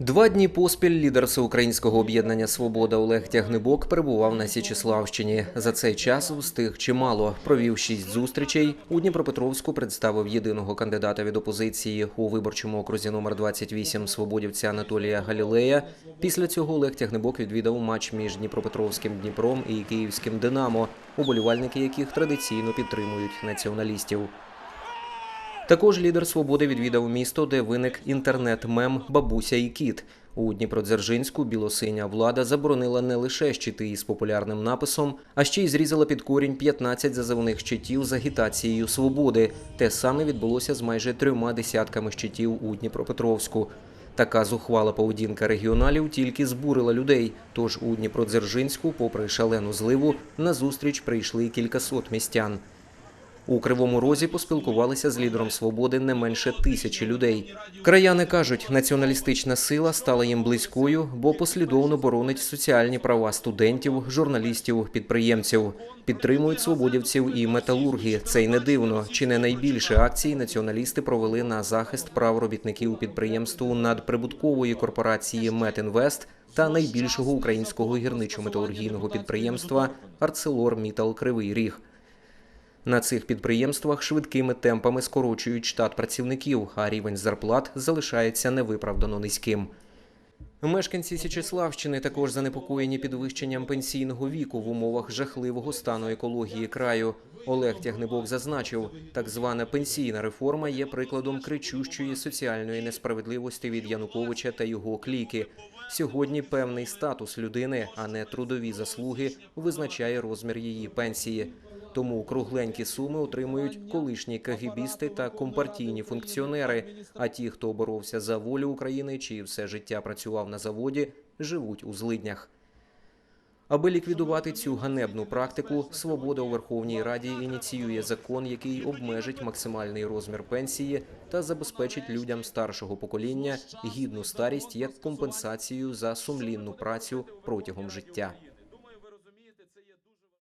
Два дні поспіль лідер всеукраїнського об'єднання Свобода Олег Тягнебок перебував на Січеславщині. За цей час встиг чимало. Провів шість зустрічей. У Дніпропетровську представив єдиного кандидата від опозиції у виборчому окрузі номер 28 свободівця Анатолія Галілея. Після цього Олег Тягнебок відвідав матч між Дніпропетровським Дніпром і Київським Динамо, уболівальники яких традиційно підтримують націоналістів. Також лідер свободи відвідав місто, де виник інтернет-мем Бабуся і кіт. У Дніпродзержинську білосиня влада заборонила не лише щити із популярним написом, а ще й зрізала під корінь 15 зазивних щитів з агітацією свободи. Те саме відбулося з майже трьома десятками щитів у Дніпропетровську. Така зухвала поведінка регіоналів тільки збурила людей. Тож у Дніпродзержинську, попри шалену зливу, на зустріч прийшли кількасот містян. У Кривому Розі поспілкувалися з лідером свободи не менше тисячі людей. Краяни кажуть, націоналістична сила стала їм близькою, бо послідовно боронить соціальні права студентів, журналістів, підприємців. Підтримують свободівців і металурги. Це й не дивно. Чи не найбільше акцій націоналісти провели на захист прав робітників підприємству надприбуткової корпорації Метінвест та найбільшого українського гірничо-металургійного підприємства Арцелор Мітал Кривий Ріг. На цих підприємствах швидкими темпами скорочують штат працівників, а рівень зарплат залишається невиправдано низьким. Мешканці Січеславщини також занепокоєні підвищенням пенсійного віку в умовах жахливого стану екології краю. Олег Тягнебок зазначив, так звана пенсійна реформа є прикладом кричущої соціальної несправедливості від Януковича та його кліки. Сьогодні певний статус людини, а не трудові заслуги, визначає розмір її пенсії. Тому кругленькі суми отримують колишні кагібісти та компартійні функціонери. А ті, хто боровся за волю України чи все життя працював на заводі, живуть у злиднях. Аби ліквідувати цю ганебну практику, свобода у Верховній Раді ініціює закон, який обмежить максимальний розмір пенсії та забезпечить людям старшого покоління гідну старість як компенсацію за сумлінну працю протягом життя.